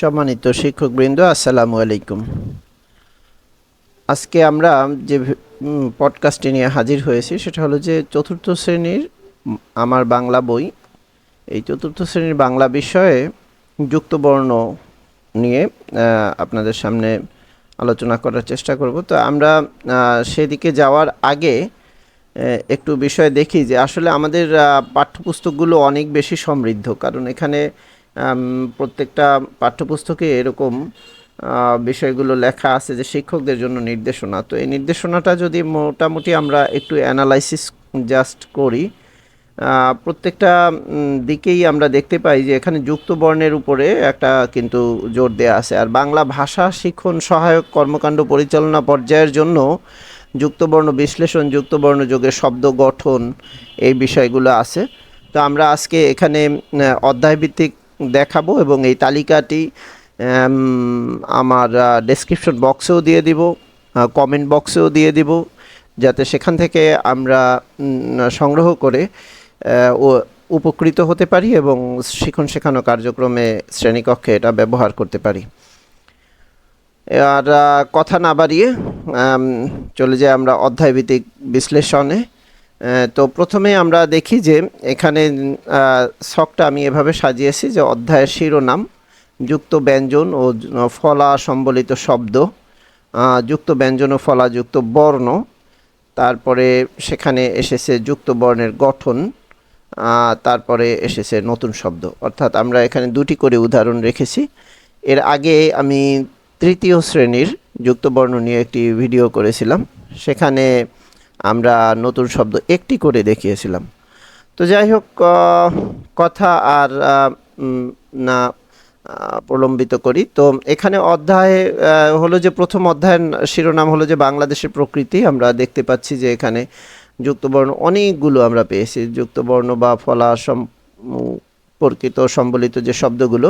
সম্মানিত শিক্ষকবৃন্দ, আসসালামু আলাইকুম। আজকে আমরা যে পডকাস্টটি নিয়ে হাজির হয়েছি, সেটা হলো যে চতুর্থ শ্রেণির আমার বাংলা বই। এই চতুর্থ শ্রেণির বাংলা বিষয়ে যুক্তবর্ণ নিয়ে আপনাদের সামনে আলোচনা করার চেষ্টা করব। তো আমরা সেদিকে যাওয়ার আগে একটু বিষয় দেখি যে আসলে আমাদের পাঠ্যপুস্তকগুলো অনেক বেশি সমৃদ্ধ। কারণ এখানে প্রত্যেকটা পাঠ্যপুস্তকে এরকম বিষয়গুলো লেখা আছে যে শিক্ষকদের জন্য নির্দেশনা। তো এই নির্দেশনাটা যদি মোটামুটি আমরা একটু অ্যানালাইসিস জাস্ট করি প্রত্যেকটা দিকেই আমরা দেখতে পাই যে এখানে যুক্ত বর্ণের উপরে একটা কিন্তু জোর দেওয়া আছে। আর বাংলা ভাষা শিক্ষণ সহায়ক কর্মকাণ্ড পরিচালনা পর্যায়ের জন্য যুক্তবর্ণ বিশ্লেষণ, যুক্তবর্ণ যোগের শব্দ গঠন এই বিষয়গুলো আছে। তো আমরা আজকে এখানে অধ্যায়ভিত্তিক দেখাবো এবং এই তালিকাটি আমার ডেসক্রিপশন বক্সেও দিয়ে দিব কমেন্ট বক্সেও দিয়ে দিব, যাতে সেখান থেকে আমরা সংগ্রহ করে উপকৃত হতে পারি এবং শিখন শেখানো কার্যক্রমে শ্রেণীকক্ষে এটা ব্যবহার করতে পারি। আর কথা না বাড়িয়ে চলে যাই আমরা অধ্যায়ভিত্তিক বিশ্লেষণে। তো প্রথমে আমরা দেখি যে এখানে ছকটা আমি এভাবে সাজিয়েছি যে অধ্যায়ের শিরোনাম, যুক্ত ব্যঞ্জন ও ফলা সম্বলিত শব্দ যুক্ত ব্যঞ্জন ও ফলা যুক্ত বর্ণ, তারপরে সেখানে এসেছে যুক্ত বর্ণের গঠন তারপরে এসেছে নতুন শব্দ। অর্থাৎ আমরা এখানে দুটি করে উদাহরণ রেখেছি। এর আগে আমি তৃতীয় শ্রেণির যুক্তবর্ণ নিয়ে একটি ভিডিও করেছিলাম। সেখানে আমরা নতুন শব্দ একটি করে দেখিয়েছিলাম। তো যাই হোক কথা আর না প্রলম্বিত করি। তো এখানে অধ্যায়ে হলো যে প্রথম অধ্যায়ের শিরোনাম হলো যে বাংলাদেশের প্রকৃতি। আমরা দেখতে পাচ্ছি যে এখানে যুক্তবর্ণ অনেকগুলো আমরা পেয়েছি। যুক্তবর্ণ বা ফলা সম্পর্কিত সম্বলিত যে শব্দগুলো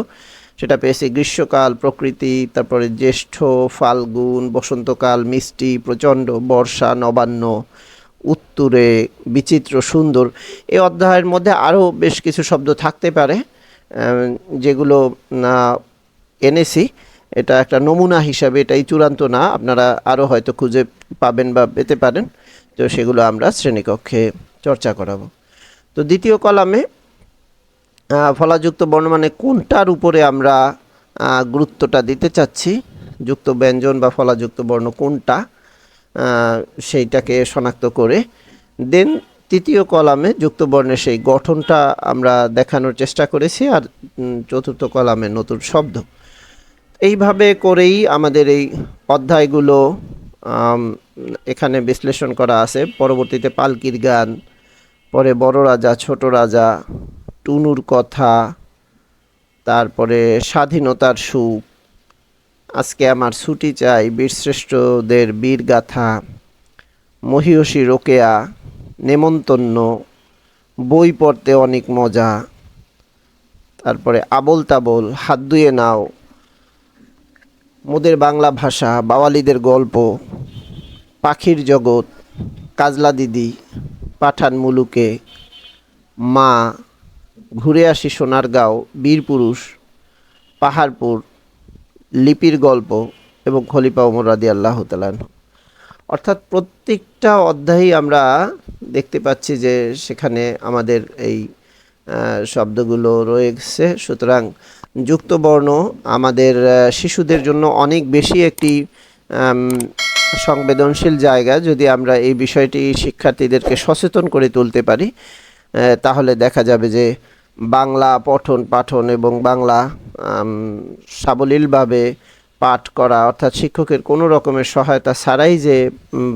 সেটা পেয়েছি গ্রীষ্মকাল প্রকৃতি তারপরে জ্যেষ্ঠ ফাল্গুন বসন্তকাল মিষ্টি প্রচণ্ড বর্ষা নবান্ন উত্তুরে বিচিত্র সুন্দর। এই অধ্যায়ের মধ্যে আরও বেশ কিছু শব্দ থাকতে পারে যেগুলো আহ, এনেছি। এটা একটা নমুনা হিসাবে এটাই চূড়ান্ত না আপনারা আরও হয়তো খুঁজে পাবেন বা পেতে পারেন। তো সেগুলো আমরা শ্রেণীকক্ষে চর্চা করাবো। তো দ্বিতীয় কলামে ফলাযুক্ত বর্ণ মানে কোনটার উপরে আমরা গুরুত্বটা দিতে চাচ্ছি? যুক্ত ব্যঞ্জন বা ফলাযুক্ত বর্ণ কোনটা? সেইটাকে শনাক্ত করে। দেন তৃতীয় কলামে যুক্ত বর্ণের সেই গঠনটা আমরা দেখানোর চেষ্টা করেছি, আর চতুর্থ কলামে নতুন শব্দ। এইভাবে করেই আমাদের এই অধ্যায়গুলো এখানে বিশ্লেষণ করা আছে। পরবর্তীতে পালকির গান, পরে বড় রাজা, ছোট রাজা টুনুর কথা, তারপরে স্বাধীনতার সুখ, আজকে আমার ছুটি চাই বীরশ্রেষ্ঠদের বীর গাথা মহিষী রোকেয়া, নেমন্তন্ন, বই পড়তে অনেক মজা, তারপরে আবল তাবল হাত ধুয়ে নাও, মোদের বাংলা ভাষা, বাওয়ালিদের গল্প, পাখির জগৎ, কাজলা দিদি, পাঠান মুলুকে, মা ঘুরে আসি সোনারগাঁও, বীরপুরুষ, পাহাড়পুর, লিপির গল্প এবং খলিফা ওমর রাদি আল্লাহ তালান অর্থাৎ প্রত্যেকটা অধ্যায়েই আমরা দেখতে পাচ্ছি যে সেখানে আমাদের এই শব্দগুলো রয়েছে। সুতরাং যুক্তবর্ণ আমাদের শিশুদের জন্য অনেক বেশি একটি সংবেদনশীল জায়গা। যদি আমরা এই বিষয়টি শিক্ষার্থীদেরকে সচেতন করে তুলতে পারি তাহলে দেখা যাবে যে বাংলা পঠন পাঠন এবং বাংলা সাবলীলভাবে পাঠ করা, অর্থাৎ শিক্ষকের কোনো রকমের সহায়তা ছাড়াই যে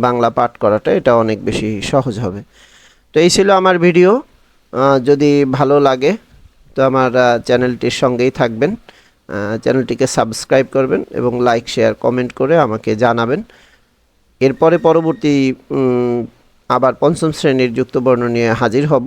বাংলা পাঠ করাটা, এটা অনেক বেশি সহজ হবে। তো এই ছিল আমার ভিডিও। যদি ভালো লাগে, তো আমার চ্যানেলটির সঙ্গেই থাকবেন। চ্যানেলটিকে সাবস্ক্রাইব করবেন এবং লাইক, শেয়ার, কমেন্ট করে আমাকে জানাবেন। এরপরে পরবর্তী আবার পঞ্চম শ্রেণির যুক্তবর্ণ নিয়ে হাজির হব।